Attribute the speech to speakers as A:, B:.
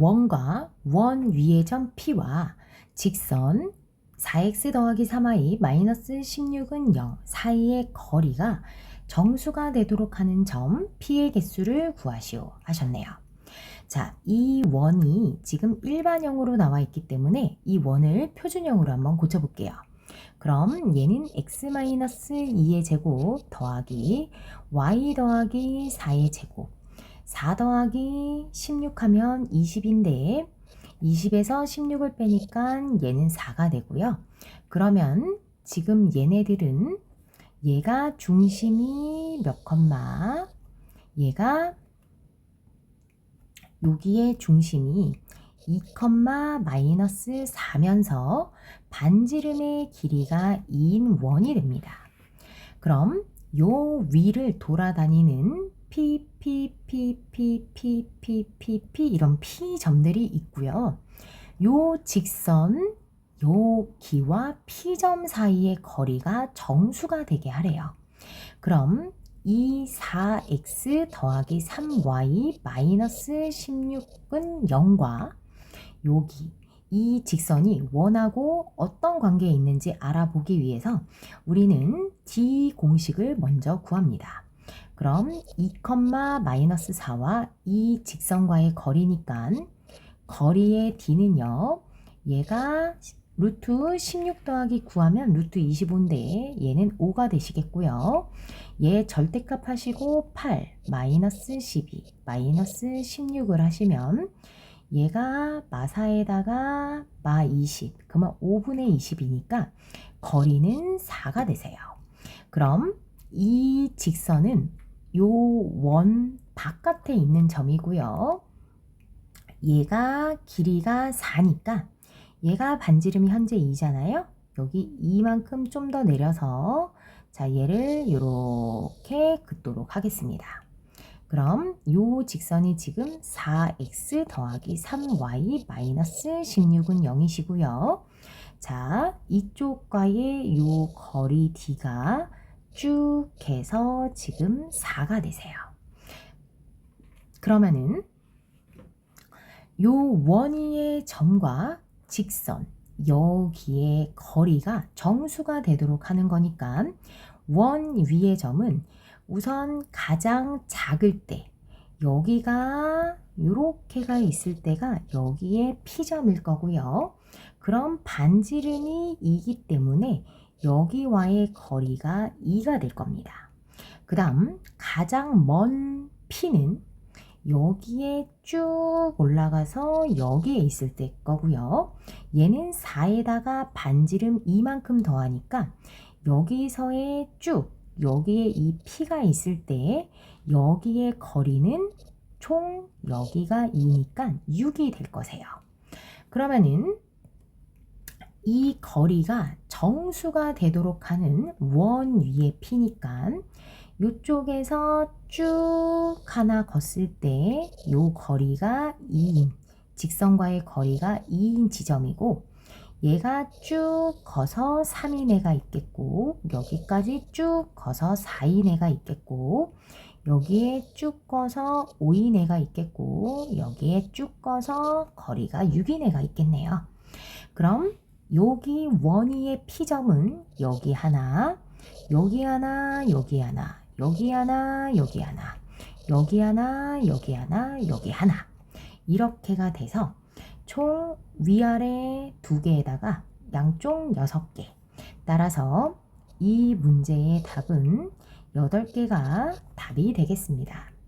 A: 원과 원 위의 점 P와 직선 4x 더하기 3y 마이너스 16은 0 사이의 거리가 정수가 되도록 하는 점 P의 개수를 구하시오 하셨네요. 자, 이 원이 지금 일반형으로 나와 있기 때문에 이 원을 표준형으로 한번 고쳐볼게요. 그럼 얘는 x-2의 제곱 더하기 y 더하기 4의 제곱 4 더하기 16 하면 20인데 20에서 16을 빼니까 얘는 4가 되고요. 그러면 지금 얘네들은 얘가 중심이 몇 컴마 얘가 여기에 중심이 2 컴마 마이너스 4면서 반지름의 길이가 2인 원이 됩니다. 그럼 요 위를 돌아다니는 P 이런 P 점들이 있고요. 요 직선, 요 기와 P점 사이의 거리가 정수가 되게 하래요. 그럼 이 4x 더하기 3y 마이너스 16은 0과 여기 이 직선이 원하고 어떤 관계에 있는지 알아보기 위해서 우리는 d 공식을 먼저 구합니다. 그럼 2, 마이너스 4와 이 직선과의 거리니까 거리의 d는요. 얘가 루트 16 더하기 9하면 루트 25인데 얘는 5가 되시겠고요. 얘 절대값 하시고 8 마이너스 12 마이너스 16을 하시면 얘가 마사에다가 마 20, 그러면 5분의 20이니까 거리는 4가 되세요. 그럼 이 직선은 요 원 바깥에 있는 점이고요. 얘가 길이가 4니까 얘가 반지름이 현재 2잖아요. 여기 이만큼 좀 더 내려서 자 얘를 이렇게 긋도록 하겠습니다. 그럼 요 직선이 지금 4x 더하기 3y 마이너스 16은 0이시고요. 자, 이쪽과의 요 거리 d가 쭉 해서 지금 4가 되세요. 그러면은 요 원위의 점과 직선 여기에 거리가 정수가 되도록 하는 거니까 원 위의 점은 우선 가장 작을 때 여기가 이렇게가 있을 때가 여기에 P점일 거고요. 그럼 반지름이 2기 때문에 여기와의 거리가 2가 될 겁니다. 그 다음 가장 먼 P는 여기에 쭉 올라가서 여기에 있을 때 거고요. 얘는 4에다가 반지름 이만큼 더하니까 여기서의 쭉 여기에 이 P가 있을 때 여기에 거리는 총 여기가 2니까 6이 될 거세요. 그러면은 이 거리가 정수가 되도록 하는 원 위에 P니까 이쪽에서 쭉 하나 걷을 때 이 거리가 2인 직선과의 거리가 2인 지점이고 얘가 쭉 거서 3인 애가 있겠고 여기까지 쭉 거서 4인 애가 있겠고 여기에 쭉 꺼서 5인 애가 있겠고 여기에 쭉 꺼서 거리가 6인 애가 있겠네요. 그럼 여기 원위의 P점은 여기 하나, 여기 하나, 여기 하나, 여기 하나, 여기 하나, 여기 하나, 여기 하나, 여기 하나 이렇게가 돼서 총 위아래 두 개에다가 양쪽 여섯 개. 따라서 이 문제의 답은 여덟 개가 답이 되겠습니다.